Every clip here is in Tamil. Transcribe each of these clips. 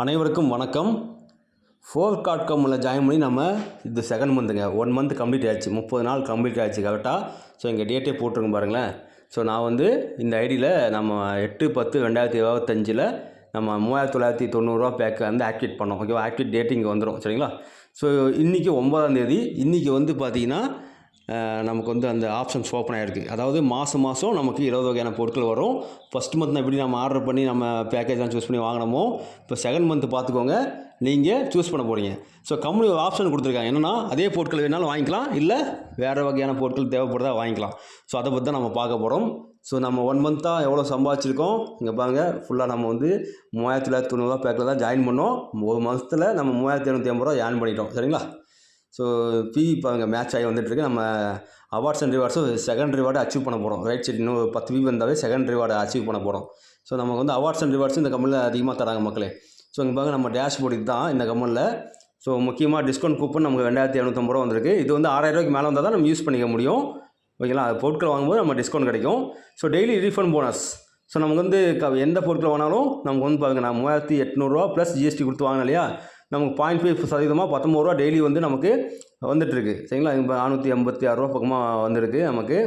அனைவருக்கும் வணக்கம். ஃபோர் காட் கம்மில் ஜாயின் பண்ணி நம்ம இது செகண்ட் மந்த்துங்க ஒன் மந்த் கம்ப்ளீட் ஆயிடுச்சு. முப்பது நாள் கம்ப்ளீட் ஆயிடுச்சு கரெக்டாக ஸோ இங்கே டேட்டே போட்டிருங்க பாருங்களேன். ஸோ நான் வந்து இந்த ஐடியில் நம்ம எட்டு பத்து ரெண்டாயிரத்தி இருபத்தஞ்சில் நம்ம மூவாயிரத்தி தொள்ளாயிரத்தி தொண்ணூறுரூவா பேக்கை வந்து ஆக்டிவேட் பண்ணோம். ஓகேவா ஆக்டிவேட் டேட் இங்கே வந்துடும் சரிங்களா? ஸோ இன்றைக்கி ஒம்பதாம் தேதி. இன்றைக்கி வந்து பார்த்தீங்கன்னா நமக்கு வந்து அந்த ஆப்ஷன்ஸ் ஓப்பன் ஆகிருக்கு அதாவது மாதம் மாதம் நமக்கு இருபது வகையான பொருட்கள் வரும். ஃபஸ்ட் மந்த் எப்படி நம்ம ஆர்டர் பண்ணி நம்ம பேக்கேஜ்லாம் சூஸ் பண்ணி வாங்கினோமோ இப்போ செகண்ட் மந்த் பார்த்துக்கோங்க நீங்கள் சூஸ் பண்ண போகிறீங்க ஸோ கம்பெனி ஒரு ஆப்ஷன் கொடுத்துருக்காங்க. என்னென்னா அதே பொருட்கள் வேணாலும் வாங்கிக்கலாம் இல்லை வேறு வகையான பொருட்கள் தேவைப்படுதா வாங்கிக்கலாம். ஸோ அதை பற்றி தான் நம்ம பார்க்க போகிறோம் ஸோ நம்ம ஒன் மந்த்தாக எவ்வளோ சம்பாதிச்சிருக்கோம்? இங்கே பாருங்க ஃபுல்லாக நம்ம வந்து மூவாயிரத்தி தொள்ளாயிரத்தி தொண்ணூறுவா பேக்கில் தான் ஜாயின் பண்ணோம். ஒரு மாதத்தில் நம்ம மூவாயிரத்தி இரநூத்தி ஐம்பது ரூபா ஜாயின் பண்ணிட்டோம். சரிங்களா? ஸோ பி இப்போ அங்கே மேட்ச் ஆகி வந்துட்டுருக்கு. நம்ம அவார்ட்ஸ் அண்ட் ரிவார்ட்ஸும் செகண்ட் ரிவார்டு அச்சீவ் பண்ண போகிறோம் ரைட் சைடு இன்னும் ஒரு பத்து பி வந்தாவே செகண்ட் ரிவார்டு அச்சீவ் பண்ண போகிறோம் ஸோ நமக்கு வந்து அவார்ட்ஸ் அண்ட் ரிவார்ட்ஸும் இந்த கம்பெனியில் அதிகமாக தராங்க மக்களே. ஸோ இங்கே பாருங்க நம்ம டேஷ்போர்டு இதுதான் இந்த கம்பெனியில் ஸோ முக்கியமாக டிஸ்கவுண்ட் கூப்பன் நமக்கு ரெண்டாயிரத்தி இரநூத்தம்பது ரூபா வந்திருக்கு. இது வந்து ஆறாயிரம் ரூபாய்க்கு மேலே வந்தால் தான் நம்ம யூஸ் பண்ணிக்க முடியும். ஓகேங்களா அது பொருட்கள் வாங்கும்போது நம்ம டிஸ்கவுண்ட் கிடைக்கும். So daily refund bonus so நமக்கு வந்து க எந்த பொருட்கள் வாங்கினாலும் நமக்கு வந்து பாருங்க நான் மூவாயிரத்தி எட்நூறுரூவா ப்ளஸ் ஜிஎஸ்டி கொடுத்து வாங்கினேன் இல்லையா? நமக்கு பாயிண்ட் ஃபைவ் சதவீதமாக பத்தொம்பது ரூபா டெய்லி வந்து நமக்கு வந்துட்டுருக்கு. சரிங்களா? இப்போ நானூற்றி எண்பத்தி ஆறுரூவா பக்கமாக வந்திருக்கு நமக்கு.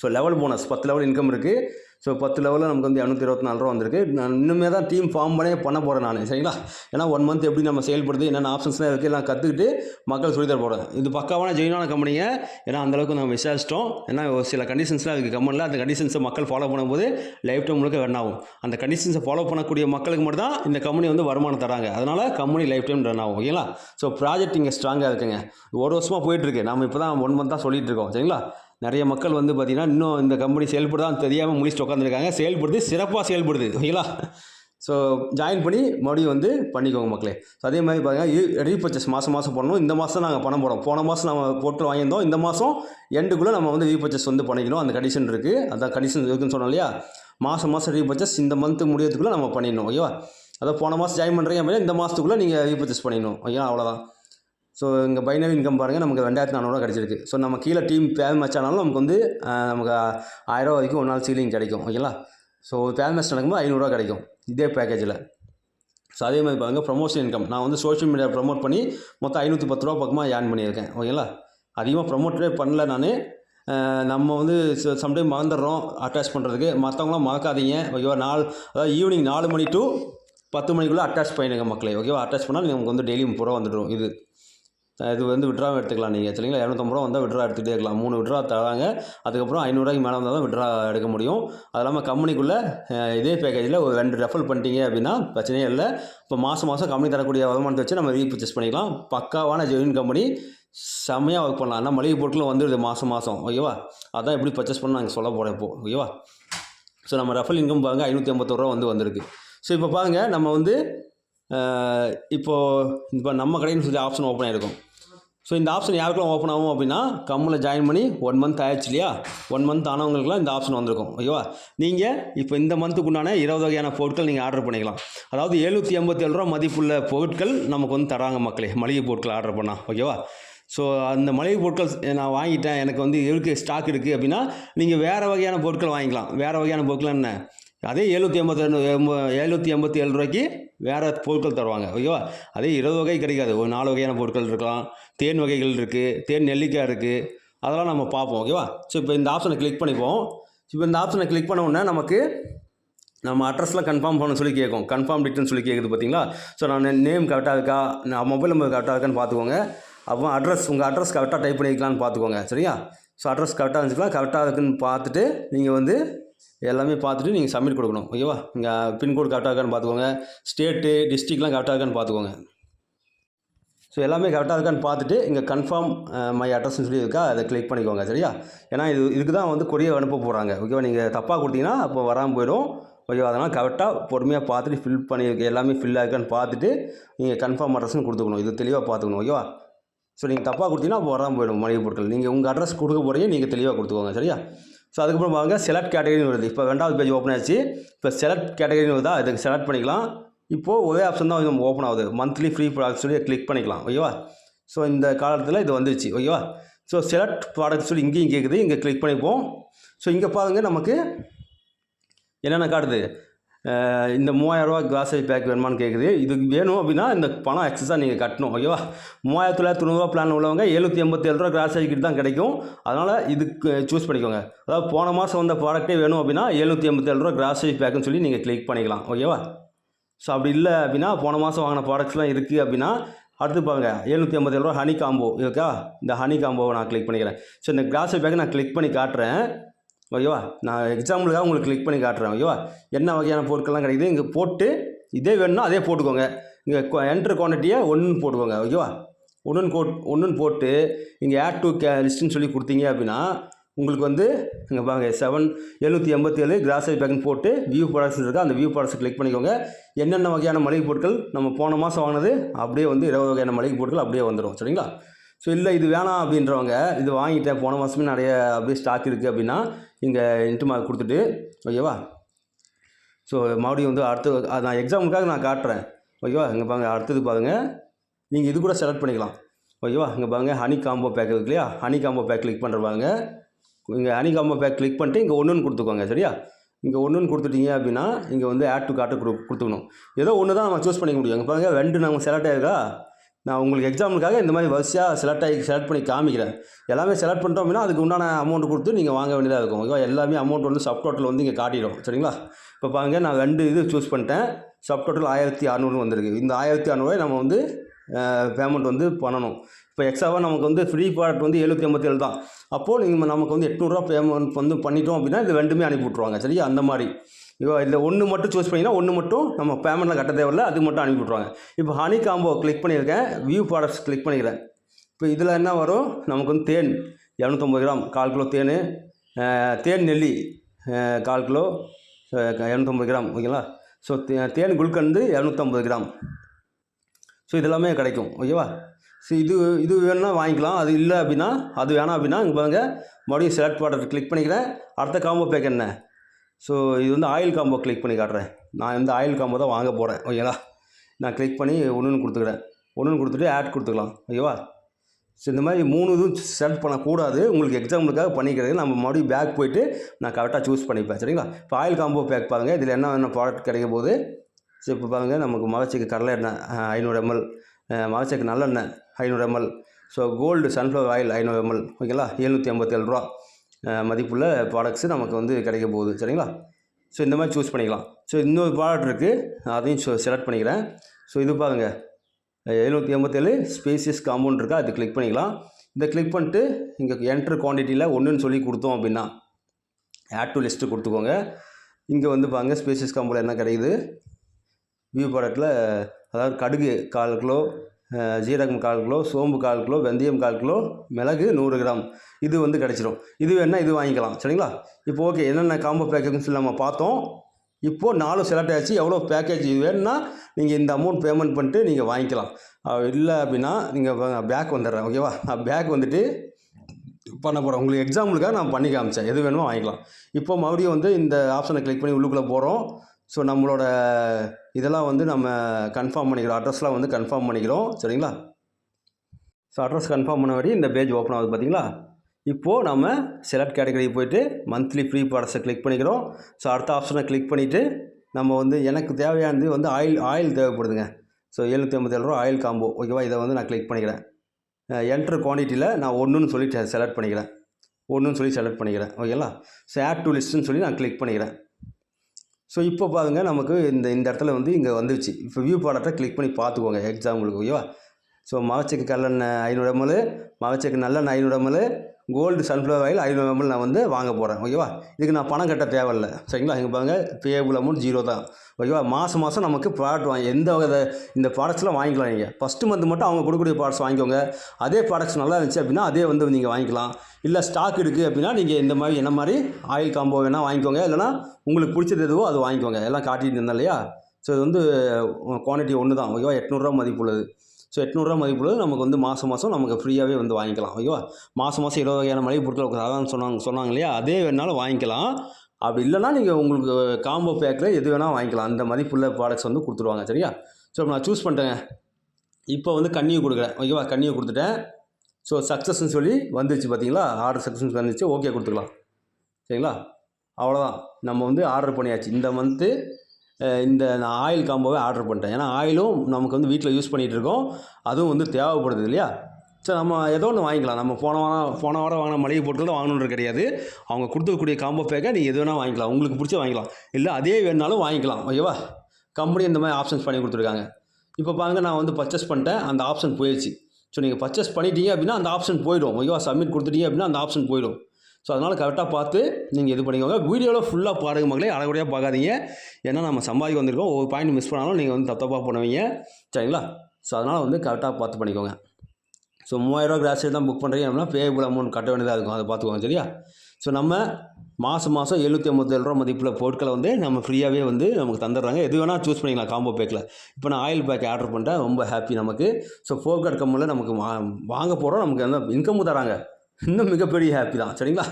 ஸோ லெவல் போனஸ் பத்து லெவல் இன்கம் இருக்குது ஸோ பத்து லெவலில் நமக்கு வந்து இரநூத்தி இருபத்தி நாலு ரூபா வந்திருக்கு. நான் இன்னுமே தான் டீம் ஃபார்ம் பண்ணே பண்ண போகிறேன் நான் சரிங்களா? ஏன்னா ஒன் மந்த் எப்படி நம்ம செயல்படுது என்னென்ன ஆப்ஷன்ஸ்லாம் இருக்குது எல்லாம் கற்றுக்கிட்டு மக்கள் சொல்லித்தர போகிறேன் இது பக்காவான ஜெயினான கம்பெனிங்க ஏன்னா அந்தளவுக்கு நம்ம விசாரிச்சிட்டோம். ஏன்னா சில கண்டிஷன்ஸ்லாம் இருக்குது கம்பெனியில் அந்த கண்டிஷன்ஸை மக்கள் ஃபாலோ பண்ணும்போது லைஃப் டைம் முழுக்க ரன் ஆகும். அந்த கண்டிஷன்ஸை ஃபாலோ பண்ணக்கூடிய மக்களுக்கு மட்டும் தான் இந்த கம்பெனி வந்து வருமானம் தராங்க. அதனால் கம்பெனி லைஃப் டைம் ரன் ஆகும் ஓகேங்களா ஸோ ப்ராஜெக்ட் இங்கே ஸ்ட்ராங்காக இருக்குங்க. ஒரு வருஷமாக போயிட்டுருக்கு நம்ம இப்போ தான் ஒன் மந்த் தான் சொல்லிகிட்டு இருக்கோம் சரிங்களா? நிறைய மக்கள் வந்து பார்த்திங்கன்னா இன்னும் இந்த கம்பெனி செயல்படுதான் தெரியாமல் முடிச்சுட்டு உட்காந்துருக்காங்க செயல்படுது சிறப்பாக செயல்படுது. ஓகேங்களா? ஸோ ஜாயின் பண்ணி மறுபடியும் வந்து பண்ணிக்கோங்க மக்களே. ஸோ அதே மாதிரி பார்த்தீங்கன்னா ரீபர்ச்சேஸ் மாதம் மாதம் பண்ணணும். இந்த மாதம் நாங்கள் பணம் போகிறோம் போன மாதம் நம்ம போட்டு வாங்கியிருந்தோம். இந்த மாதம் எண்டுக்குள்ளே நம்ம வந்து ரீபர்ச்சேஸ் வந்து பண்ணிக்கணும். அந்த கண்டிஷன் இருக்குது அதான் கண்டிஷன் இருக்குதுன்னு சொன்னோம் இல்லையா? மாதம் மாதம் ரீபர்ச்சேஸ் இந்த மந்த்து முடியறதுக்குள்ளே நம்ம பண்ணிடணும். ஓகேவா? அதான் போன மாதம் ஜாயின் பண்ணுறீங்க அப்படின்னா இந்த மாதத்துக்குள்ளே நீங்கள் ரீபர்ச்சேஸ் பண்ணிடணும். ஓகேவா அவ்வளோதான் ஸோ இங்கே பைனரி இன்கம் பாருங்கள் நமக்கு ரெண்டாயிரத்தி நானூறுரூவா கிடச்சிருக்கு. ஸோ நம்ம கீழே டீம் பேர் மேட்ச் ஆனாலும் நமக்கு வந்து நமக்கு ஆயிரம் வரைக்கும் ஒரு நாள் சீலிங் கிடைக்கும். ஓகேங்களா ஸோ பேர் மேட்ச் நடக்கும்போது ஐநூறுரூவா கிடைக்கும் இதே பேக்கேஜில் ஸோ அதே மாதிரி பாருங்கள் ப்ரொமோஷன் இன்கம் நான் வந்து சோஷியல் மீடியா ப்ரொமோட் பண்ணி மொத்தம் ஐநூற்றி பத்து ரூபா பக்கமாக ஏர்ன் பண்ணியிருக்கேன். ஓகேங்களா அதிகமாக ப்ரொமோட்டே பண்ணல நான். நம்ம வந்து சம்டைம் மறந்துடுறோம் அட்டாச் பண்ணுறதுக்கு மற்றவங்களாம் மறக்காதீங்க. ஓகேவா நாலு அதாவது ஈவினிங் நாலு மணி டு பத்து மணிக்குள்ளே அட்டாச் பண்ணிடுங்க மக்களே. ஓகேவா அட்டாச் பண்ணால் நமக்கு வந்து டெய்லியும் முப்பது வந்துடும் இது. இது வந்து விட்ரா எடுத்துக்கலாம் நீங்கள் சரிங்களா? இரநூத்தம்பது ரூபா வந்தால் விட்ரா எடுத்துகிட்டே இருக்கலாம். மூணு விட்ரா தராங்க. அதுக்கப்புறம் ஐநூறுரூவாய்க்கு மேலே வந்தால் தான் விட்ரா எடுக்க முடியும். அது இல்லாமல் கம்பெனிக்குள்ளே இதே பேக்கேஜில் ஒரு ரெண்டு ரெஃபர் பண்ணிட்டீங்க அப்படின்னா பிரச்சனையே இல்லை. இப்போ மாதம் மாதம் கம்பெனி தரக்கூடிய வருமானத்தை வச்சு நம்ம ரீபர்ச்சேஸ் பண்ணிக்கலாம். பக்காவான ஜெயின் கம்பெனி செம்மையாக ஒர்க் பண்ணலாம். ஆனால் மளிகை பொருட்களும் வந்துடுது மாதம் மாதம் ஓகேவா அதான் எப்படி பர்ச்சேஸ் பண்ண நாங்கள் சொல்ல போகிறேன் இப்போ. ஓகேவா ஸோ நம்ம ரெஃபல் இன்கம் பாருங்க ஐநூற்றி ஐம்பத்தோரு ரூபா வந்து வந்திருக்கு. ஸோ இப்போ பாருங்கள் நம்ம வந்து இப்போது இப்போ இப்போ நம்ம கடைன்னு சொல்லி ஆப்ஷன் ஓப்பன் ஆகிருக்கும் ஸோ இந்த ஆப்ஷன் யாருக்கெல்லாம் ஓப்பன் ஆகும் அப்படின்னா கம்மில் ஜாயின் பண்ணி ஒன் மந்த் ஆயிடுச்சு இல்லையா? ஒன் மந்த் ஆனவங்களுக்குலாம் இந்த ஆப்ஷன் வந்திருக்கும். ஓகேவா நீங்கள் இப்போ இந்த மந்த்துக்கு உண்டான இருபது வகையான பொருட்கள் நீங்கள் ஆர்டர் பண்ணிக்கலாம். அதாவது எழுநூற்றி எண்பத்தி ஏழு ரூபா மதிப்புள்ள பொருட்கள் நமக்கு வந்து தராங்க மக்களே. மளிகை பொருட்கள் ஆர்டர் பண்ணால் ஓகேவா ஸோ அந்த மளிகை பொருட்கள் நான் வாங்கிட்டேன். எனக்கு வந்து இருக்குது ஸ்டாக் இருக்குது அப்படின்னா நீங்கள் வேறு வகையான பொருட்கள் வாங்கிக்கலாம். வேறு வகையான பொருட்கள் என்ன? அதே எழுநூற்றி எண்பத்தி ரெண்டு எழுநூற்றி எண்பத்தி ஏழு ரூபாய்க்கு வேறு பொருட்கள் தருவாங்க. ஓகேவா? அதே இருபது வகை கிடைக்காது. ஒரு நாலு வகையான பொருட்கள் இருக்கலாம். தேன் வகைகள் இருக்குது தேன் நெல்லிக்காய் இருக்குது அதெல்லாம் நம்ம பார்ப்போம். ஓகேவா? ஸோ இப்போ இந்த ஆப்ஷனை கிளிக் பண்ணிப்போம். இப்போ இந்த ஆப்ஷனை கிளிக் பண்ண உடனே நமக்கு நம்ம அட்ரஸில் கன்ஃபார்ம் பண்ண சொல்லி கேட்கும். கன்ஃபார்ம் டீட்டெயில்ஸ் சொல்லி கேட்குது பார்த்தீங்களா? ஸோ நான் நேம் கரெக்டாக இருக்கா? நான் மொபைல் நம்பர் கரெக்டாக இருக்கான்னு பார்த்துக்கோங்க. அப்போ அட்ரஸ் உங்கள் அட்ரஸ் கரெக்டாக டைப் பண்ணிக்கலான்னு பார்த்துக்கோங்க. சரியா? ஸோ அட்ரஸ் கரெக்டாக இருந்துச்சுக்கலாம் கரெக்டாக இருக்குன்னு பார்த்துட்டு நீங்கள் வந்து எல்லாமே பார்த்துட்டு நீங்கள் சப்மிட் கொடுக்கணும். ஓகேவா இங்கே பின்கோடு கரெக்டாக இருக்கான்னு பார்த்துக்கோங்க. ஸ்டேட்டு டிஸ்ட்ரிக்ட்லாம் கரெக்டாக இருக்கான்னு பார்த்துக்கோங்க. ஸோ எல்லாமே கரெக்டாக இருக்கான்னு பார்த்துட்டு இங்கே கன்ஃபார்ம் மை அட்ரஸ்னு சொல்லி இருக்கா அதை கிளிக் பண்ணிக்கோங்க. சரியா? ஏன்னா இது இதுக்கு தான் வந்து கொரியர் அனுப்ப போகிறாங்க ஓகேவா நீங்கள் தப்பாக கொடுத்தீங்கன்னா அப்போ வராமல் போயிடும். ஓகேவா அதனால் கரெக்டாக பொறுமையாக பார்த்துட்டு ஃபில் பண்ணி எல்லாமே ஃபில் ஆகிருக்கான்னு பார்த்துட்டு நீங்கள் கன்ஃபார்ம் அட்ரஸ்னு கொடுத்துக்கணும். இது தெளிவாக பார்த்துக்கணும். ஓகேவா ஸோ நீங்கள் தப்பாக கொடுத்தீங்கன்னா அப்போ வராமல் போயிடும் மளிகை பொருட்கள். நீங்கள் உங்கள் அட்ரஸ் கொடுக்க போகிறீங்க நீங்கள் தெளிவாக கொடுத்துக்கோங்க. சரியா? ஸோ அதுக்கப்புறம் பாருங்க செலக்ட் கேட்டகரின்னு வருது. இப்போ ரெண்டாவது பேஜ் ஓப்பன் ஆச்சு இப்போ செலக்ட் கேட்டகரின்னு வருதா? இதுக்கு செலக்ட் பண்ணிக்கலாம். இப்போது ஒரே ஆப்ஷன் தான் நம்ம ஓப்பன் ஆகுது. மந்த்லி ஃப்ரீ ப்ராடக்ட் சொல்லி கிளிக் பண்ணிக்கலாம். ஓகேவா ஸோ இந்த காலத்தில் இது வந்துருச்சு. ஓகேவா ஸோ செலக்ட் ப்ராடக்ட் சொல்லி இங்கேயும் கேட்குது இங்கே கிளிக் பண்ணிப்போம். ஸோ இங்கே பாருங்கள் நமக்கு என்னென்ன காட்டுது? இந்த மூவாயிரரூவா கிராசரி பேக் வேணுமான்னு கேட்குது இதுக்கு வேணும் அப்படின்னா இந்த பணம் எக்ஸஸாக நீங்கள் கட்டணும். ஓகேவா? மூவாயிரத்தி தொள்ளாயிரத்து தொண்ணூறுவா பிளான் உள்ளவங்க எழுநூற்றி எண்பத்தேழு ரூபா கிராசரி கிட் தான் கிடைக்கும். அதனால் இதுக்கு சூஸ் பண்ணிக்கோங்க. அதாவது போன மாதம் வந்த ப்ராடக்ட்டே வேணும் அப்படின்னா எழுநூற்றி எண்பத்தேழு ரூபா கிராசரி பேக்குன்னு சொல்லி நீங்கள் கிளிக் பண்ணிக்கலாம். ஓகேவா? ஸோ அப்படி இல்லை அப்படின்னா போன மாதம் வாங்கின ப்ராடக்ட்ஸ்லாம் இருக்குது அப்படின்னா அடுத்து பாருங்க. எழுநூற்றி ஐம்பது ரூபா ஹனி காம்போ இருக்கா? இந்த ஹனி காம்போவை நான் கிளிக் பண்ணிக்கிறேன். ஸோ இந்த கிராசரி பேக்கை நான் கிளிக் பண்ணி காட்டுறேன். ஓகேவா? நான் எக்ஸாம்பிளுக்காக உங்களுக்கு கிளிக் பண்ணி காட்டுறேன் ஓகேவா? என்ன வகையான பொருட்கள்லாம் கிடைக்குது இங்கே போட்டு இதே வேணும்னா அதே போட்டுக்கோங்க. இங்கே என்ட்ரு குவான்டிட்டியை ஒன்றுன்னு போட்டுக்கோங்க ஓகேவா? ஒன்றுன்னு கோட் ஒன்றுன்னு போட்டு இங்கே ஆட் டு கே லிஸ்ட்டுன்னு சொல்லி கொடுத்தீங்க அப்படின்னா உங்களுக்கு வந்து இங்கே பாருங்க செவன் எழுநூற்றி எண்பத்தேழு கிராசரி பேக்னு போட்டு வியூ ப்ராடக்ட்ஸ் இருக்கா அந்த வியூ ப்ராடக்ட்ஸ் கிளிக் பண்ணிக்கோங்க. என்னென்ன வகையான மளிகை பொருட்கள் நம்ம போன மாதம் வாங்கினது அப்படியே வந்து இருபது வகையான மளிகை பொருட்கள் அப்படியே வந்துடும் சரிங்களா? ஸோ இல்லை இது வேணாம் அப்படின்றவங்க இது வாங்கிட்டேன் போன மாதமே நிறைய அப்படியே ஸ்டாக் இருக்குது அப்படின்னா இங்கே இன்ட்டு மார்க் கொடுத்துட்டு ஓகேவா ஸோ மறுபடியும் வந்து அடுத்து நான் எக்ஸாமுக்காக நான் காட்டுறேன். ஓகேவா இங்கே பாருங்க அடுத்தது பாருங்க. நீங்கள் இது கூட செலக்ட் பண்ணிக்கலாம். ஓகேவா இங்கே பாருங்க ஹனி காம்போ பேக் இருக்கு இல்லையா? ஹனி காம்போ பேக் கிளிக் பண்ணுற பாருங்க. இங்கே ஹனி காம்போ பேக் கிளிக் பண்ணிட்டு இங்கே ஒன்று கொடுத்துக்கோங்க சரியா? இங்கே ஒன்று கொடுத்துட்டீங்க அப்படின்னா இங்கே வந்து ஆட் டு காட்டு கொடு கொடுத்துக்கணும் ஏதோ ஒன்று தான் நம்ம சூஸ் பண்ணிக்க முடியும். இங்கே பாருங்க ரெண்டு நம்ம செலக்ட் ஆயிருக்கா? நான் உங்களுக்கு எக்ஸாமுக்காக இந்த மாதிரி வரிசையாக செலக்ட் ஆகி செலக்ட் பண்ணி காமிக்கிறேன். எல்லாமே செலக்ட் பண்ணிட்டோம் அப்படின்னா அதுக்கு உண்டான அமௌண்ட் கொடுத்து நீங்கள் வாங்க வேண்டியதாக இருக்கும். ஓகேவா எல்லாமே அமௌண்ட் வந்து சப் டோட்டல் வந்து இங்கே காட்டிடும். சரிங்களா? இப்போ பாருங்க நான் ரெண்டு இது சூஸ் பண்ணிட்டேன். சப் டோட்டல் ஆயிரத்தி அறநூறு வந்திருக்கு. இந்த ஆயிரத்தி அறநூறுவாய் நம்ம வந்து பேமெண்ட் வந்து பண்ணணும். இப்போ எக்ஸ்ட்ராவாக நமக்கு வந்து ஃப்ரீ ப்ராடக்ட் வந்து எழுநூற்றி ஐம்பத்தேழு தான். அப்போது நீங்கள் நமக்கு வந்து எட்நூறுரூவா பேமெண்ட் வந்து பண்ணிட்டோம் அப்படின்னா இது ரெண்டுமே அனுப்பி விட்ருவாங்க சரியா? அந்த மாதிரி. இப்போ இதில் ஒன்று மட்டும் சூஸ் பண்ணிங்கன்னா ஒன்று மட்டும் நம்ம பேமெண்ட்டில் கட்ட தேவையில்ல அது மட்டும் அனுப்பி விட்ருவாங்க இப்போ ஹனி காம்போ கிளிக் பண்ணியிருக்கேன் வியூ ப்ராடக்ட்ஸ் கிளிக் பண்ணிக்கிறேன். இப்போ இதில் என்ன வரும்? நமக்கு வந்து தேன் இரநூத்தொம்பது கிராம் கால் கிலோ தேன் தேன் நெல்லி கால் கிலோ இரநூத்தம்பது இரநூத்தொம்பது கிராம் ஓகேங்களா? ஸோ தேன் குல்கந்து இரநூத்தம்பது கிராம். ஸோ இதெல்லாமே கிடைக்கும் ஓகேவா? ஸோ இது இது வேணும்னா வாங்கிக்கலாம். அது இல்லை அப்படின்னா அது வேணாம் அப்படின்னா இங்கே பாருங்க மறுபடியும் செலக்ட் ப்ராடக்ட் கிளிக் பண்ணிக்கிறேன். அடுத்த காம்போ பேக் என்ன? ஸோ இது வந்து ஆயில் காம்போ கிளிக் பண்ணி காட்டுறேன். நான் வந்து ஆயில் காம்போ தான் வாங்க போகிறேன் ஓகேங்களா நான் கிளிக் பண்ணி ஒன்றுன்னு கொடுத்துக்கிறேன். ஒன்றுன்னு கொடுத்துட்டு ஆட் கொடுத்துக்கலாம். ஓகேவா ஸோ இந்த மாதிரி மூணு இதுவும் செலக்ட் பண்ணக்கூடாது. உங்களுக்கு எக்ஸாம்பிளுக்காக பண்ணிக்கிறது நம்ம மறுபடியும் பேக் போயிட்டு நான் கரெக்டாக சூஸ் பண்ணிப்பேன். சரிங்களா? இப்போ ஆயில் காம்போ பேக் பாருங்கள் இதில் என்ன என்ன ப்ராடக்ட் கிடைக்கும் போது ஸோ இப்போ பாருங்கள் நமக்கு மலச்சிக்கு கடலை எண்ணெய் ஐநூறு எம்எல் மலச்சிக்கு நல்லெண்ணெய் ஐநூறு ML so gold sunflower oil ஐநூறு எம்எல் ஓகேங்களா எழுநூற்றி ஐம்பத்தேழு ரூபா. மதிப்புள்ள ப்ராடக்ட்ஸு நமக்கு வந்து கிடைக்க போகுது. சரிங்களா? ஸோ இந்த மாதிரி சூஸ் பண்ணிக்கலாம். ஸோ இன்னொரு ப்ராடக்ட் இருக்குது அதையும் செலக்ட் பண்ணிக்கிறேன். ஸோ இது பாருங்கள் எழுநூற்றி எண்பத்தேழு ஸ்பேசியஸ் காம்பவுண்ட் இருக்கா? அது கிளிக் பண்ணிக்கலாம். இந்த கிளிக் பண்ணிட்டு இங்கே என்ட்ரு குவான்டிட்டியில் ஒன்றுன்னு சொல்லி கொடுத்தோம் அப்படின்னா ஆட் டு லிஸ்ட்டு கொடுத்துக்கோங்க. இங்கே வந்து பாருங்க ஸ்பேசியஸ் காம்போவில் என்ன கிடைக்குது? வியூ ப்ராடக்ட்டில் அதாவது கடுகு கால் கிலோ ஜீரகம் கால் கிலோ சோம்பு கால் கிலோ வெந்தயம் கால் கிலோ மிளகு நூறு கிராம். இது வந்து கிடச்சிரும். இது வேணால் இது வாங்கிக்கலாம். சரிங்களா? இப்போ ஓகே என்னென்ன காம்போ பேக்கேஜ்னு சொல்லி நம்ம பார்த்தோம். இப்போது நாலு செலக்ட் ஆச்சு. எவ்வளோ பேக்கேஜ் இது வேணும்னா நீங்கள் இந்த அமௌண்ட் பேமெண்ட் பண்ணிட்டு நீங்கள் வாங்கிக்கலாம். இல்லை அப்படின்னா நீங்கள் பேக் வந்துடுறேன். ஓகேவா நான் பேக் வந்துட்டு பண்ண போகிறேன் உங்களுக்கு எக்ஸாம்பிளுக்காக நான் பண்ணி காமிச்சேன். எது வேணுமோ வாங்கிக்கலாம். இப்போ மறுபடியும் வந்து இந்த ஆப்ஷனை கிளிக் பண்ணி உள்ளுக்குள்ளே போகிறோம் ஸோ நம்மளோட இதெல்லாம் வந்து நம்ம கன்ஃபார்ம் பண்ணிக்கிறோம். அட்ரஸ்லாம் வந்து கன்ஃபார்ம் பண்ணிக்கிறோம். சரிங்களா? ஸோ அட்ரஸ் கன்ஃபார்ம் பண்ண வரையும் இந்த பேஜ் ஓப்பன் ஆகுது பார்த்தீங்களா இப்போது நம்ம செலக்ட் கேட்டகரி போயிட்டு மந்த்லி ஃப்ரீ ப்ராடக்ட்ஸை கிளிக் பண்ணிக்கிறோம். ஸோ அடுத்த ஆப்ஷனை கிளிக் பண்ணிவிட்டு நம்ம வந்து எனக்கு தேவையானது வந்து ஆயில் ஆயில் தேவைப்படுதுங்க. ஸோ எழுநூற்றி ஐம்பத்தேழு ரூபா ஆயில் காம்போ ஓகேவா இதை வந்து நான் கிளிக் பண்ணிக்கிறேன். என்ட்ரு குவான்டிட்டியில் நான் ஒன்றுன்னு சொல்லி செலக்ட் பண்ணிக்கிறேன். ஒன்றுன்னு சொல்லி செலக்ட் பண்ணிக்கிறேன். ஓகேங்களா ஸோ ஆட் டூ லிஸ்ட்டுன்னு சொல்லி நான் கிளிக் பண்ணிக்கிறேன். ஸோ இப்போ பாருங்க நமக்கு இந்த இந்த இடத்துல வந்து இங்கே வந்துருச்சு. இப்போ வியூ ப்ராடக்டை கிளிக் பண்ணி பார்த்துக்கோங்க எக்ஸாம்பிளுக்கு ஓகேவா ஸோ மகச்சக்கு கடலெண்ணெய் ஐநூறு எம்எல் மகச்சக்கு நல்லெண்ணெய் ஐநூறு எம்எல் கோல்டு சன்ஃப்ளவர் ஆயில் ஐநூறு எம்எல் நான் வந்து வாங்க போகிறேன் ஓகேவா இதுக்கு நான் பணம் கட்ட தேவையில்ல. சரிங்களா? இங்கே பாருங்கள் பேபிள் அமௌண்ட் ஜீரோ தான். ஓகேவா? மாதம் மாதம் நமக்கு ப்ராடக்ட் வாங்கி எந்த வகை இந்த ப்ராடக்ட்ஸ்லாம் வாங்கிக்கலாம் நீங்கள் ஃபஸ்ட்டு மந்த் மட்டும் அவங்க கொடுக்கக்கூடிய ப்ராடக்ட்ஸ் வாங்கிக்கோங்க. அதே ப்ராடக்ட்ஸ் நல்லா இருந்துச்சு அப்படின்னா அதே வந்து நீங்கள் வாங்கிக்கலாம். இல்லை ஸ்டாக் இருக்குது அப்படின்னா நீங்கள் இந்த மாதிரி என்ன மாதிரி ஆயில் காம்போ வேணால் வாங்கிக்கோங்க. இல்லைனா உங்களுக்கு பிடிச்சது எதுவோ அது வாங்கிக்கோங்க. எல்லாம் காட்டிட்டு இருந்தேன் இல்லையா? ஸோ இது வந்து குவான்டிட்டி ஒன்று தான் ஓகேவா? எட்நூறுரூவா மதிப்பு உள்ளது ஸோ எட்நூறுரூவா மதிப்புள்ளது. நமக்கு வந்து மாதம் மாதம் நமக்கு ஃப்ரீயாகவே வந்து வாங்கிக்கலாம். ஓகேவா? மாதம் மாதம் இருபது வகையான மளிகை பொருட்கள் அதான் சொன்னாங்க சொன்னாங்க இல்லையா? அதே வேணாலும் வாங்கிக்கலாம். அப்படி இல்லைன்னா நீங்கள் உங்களுக்கு காம்போ பேக்கில் எது வேணால் வாங்கிக்கலாம். அந்த மதிப்புள்ள ப்ராடக்ட்ஸ் வந்து கொடுத்துருவாங்க சரியா? ஸோ நான் சூஸ் பண்ணிட்டேங்க இப்போ வந்து கண்ணியை கொடுக்குறேன். ஓகேவா கண்ணியை கொடுத்துட்டேன். ஸோ சக்ஸஸ்ன்னு சொல்லி வந்துருச்சு பார்த்தீங்களா ஆர்டர் சக்ஸஸ் வந்துச்சு ஓகே கொடுத்துக்கலாம். சரிங்களா? அவ்வளோதான் நம்ம வந்து ஆர்டர் பண்ணியாச்சு. இந்த மந்த்து இந்த நான் ஆயில் காம்போவே ஆர்டர் பண்ணிட்டேன். ஏன்னா ஆயிலும் நமக்கு வந்து வீட்டில் யூஸ் பண்ணிகிட்டு இருக்கோம். அதுவும் வந்து தேவைப்படுது இல்லையா? ஸோ நம்ம ஏதோ ஒன்று வாங்கிக்கலாம். நம்ம போன வாரம் போன வாரம் வாங்கின மளிகை பொருட்கள் தான் வாங்கணுன்றது கிடையாது. அவங்க கொடுத்துக்கூடிய காம்போ பேக்கை நீங்கள் எது வேணால் வாங்கிக்கலாம். உங்களுக்கு பிடிச்ச வாங்கிக்கலாம். இல்லை அதே வேணுனாலும் வாங்கிக்கலாம். ஓகேவா கம்பெனி இந்த மாதிரி ஆப்ஷன்ஸ் பண்ணி கொடுத்துருக்காங்க. இப்போ பாருங்கள் நான் வந்து பர்ச்சேஸ் பண்ணிட்டேன். அந்த ஆப்ஷன் போயிடுச்சு ஸோ நீங்கள் பர்ச்சேஸ் பண்ணிட்டீங்க அப்படின்னா அந்த ஆப்ஷன் போயிடும். ஓகேவா சப்மிட் கொடுத்துட்டீங்க அப்படின்னா அந்த ஆப்ஷன் போயிடும். ஸோ அதனால் கரெக்டாக பார்த்து நீங்கள் இது பண்ணிக்கோங்க. வீடியோவில் ஃபுல்லாக பாருங்க மக்களே. அழகுடையாக பார்க்காதீங்க. ஏன்னா நம்ம சம்பாதிக்க வந்திருக்கோம். ஒவ்வொரு பாயிண்ட் மிஸ் பண்ணாலும் நீங்கள் வந்து தத்தப்பாக தப்பாக பண்ணுவீங்க சரிங்களா? ஸோ அதனால் வந்து கரெக்டாக பார்த்து பண்ணிக்கோங்க. ஸோ மூவாயிரரூவா கிராஸ் தான் புக் பண்ணுறீங்க அப்படின்னா பேபிள் அமௌண்ட் கட்ட வேண்டியதாக இருக்கும். அதை பார்த்துக்கோங்க சரியா? ஸோ நம்ம மாதம் மாதம் எழுநூற்றி ஐம்பத்தேழு ரூபா மதிப்பில் பொருட்களை வந்து நம்ம ஃப்ரீயாகவே வந்து நமக்கு தந்துடுறாங்க. எது வேணால் சூஸ் பண்ணிக்கலாம் காம்போ பேக்கில் இப்போ நான் ஆயில் பேக் ஆர்டர் பண்ணிட்டேன் ரொம்ப ஹாப்பி நமக்கு. ஸோ ஃபோர் கார்டு கம்பெனியில் நமக்கு வா வாங்க போகிறோம் நமக்கு அந்த இன்கமும் தராங்க. இன்னும் மிகப்பெரிய ஹாப்பி தான் சரிங்களா?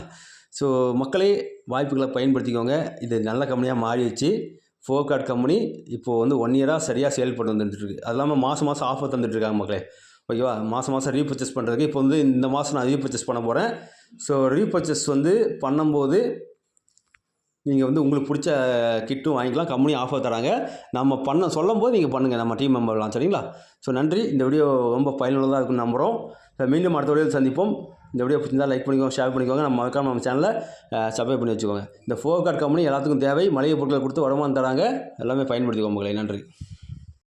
ஸோ மக்களே வாய்ப்புகளை பயன்படுத்திக்கோங்க. இது நல்ல கம்பெனியாக மாறிடுச்சு. ஃபோர் கார்டு கம்பெனி இப்போது வந்து ஒன் இயராக சரியாக செயல்பட்டு வந்துட்டுருக்கு அது இல்லாமல் மாதம் மாதம் ஆஃபர் தந்துட்டுருக்காங்க மக்களே. ஓகேவா? மாதம் மாதம் ரீபர்ச்சேஸ் பண்ணுறதுக்கு இப்போ வந்து இந்த மாதம் நான் ரீபர்ச்சேஸ் பண்ண போகிறேன் ஸோ ரீபர்ச்சேஸ் வந்து பண்ணும்போது நீங்கள் வந்து உங்களுக்கு பிடிச்ச கிட்டும் வாங்கிக்கலாம். கம்பெனி ஆஃபர் தராங்க. நம்ம பண்ண சொல்லும் போது நீங்கள் பண்ணுங்கள் நம்ம டீம் மெம்பர்லாம் சரிங்களா? ஸோ நன்றி. இந்த வீடியோ ரொம்ப பயனுள்ளதாக இருக்குன்னு நம்புகிறோம் மீண்டும் அடுத்த வீடியோ சந்திப்போம். இந்த வீடியோ பிடிச்சிருந்தா லைக் பண்ணிக்கோங்க ஷேர் பண்ணிக்கோங்க. நம்ம மறக்காம நம்ம சேனலை சப்ஸ்கிரைப் பண்ணி வச்சுக்கோங்க. இந்த ஃபோர் கார்டு கம்பெனி எல்லாத்துக்கும் தேவை. மளிகை பொருட்களை கொடுத்து வருமானம் தராங்க. எல்லாமே பயன்படுத்திக்கோங்க மக்களை. நன்றி.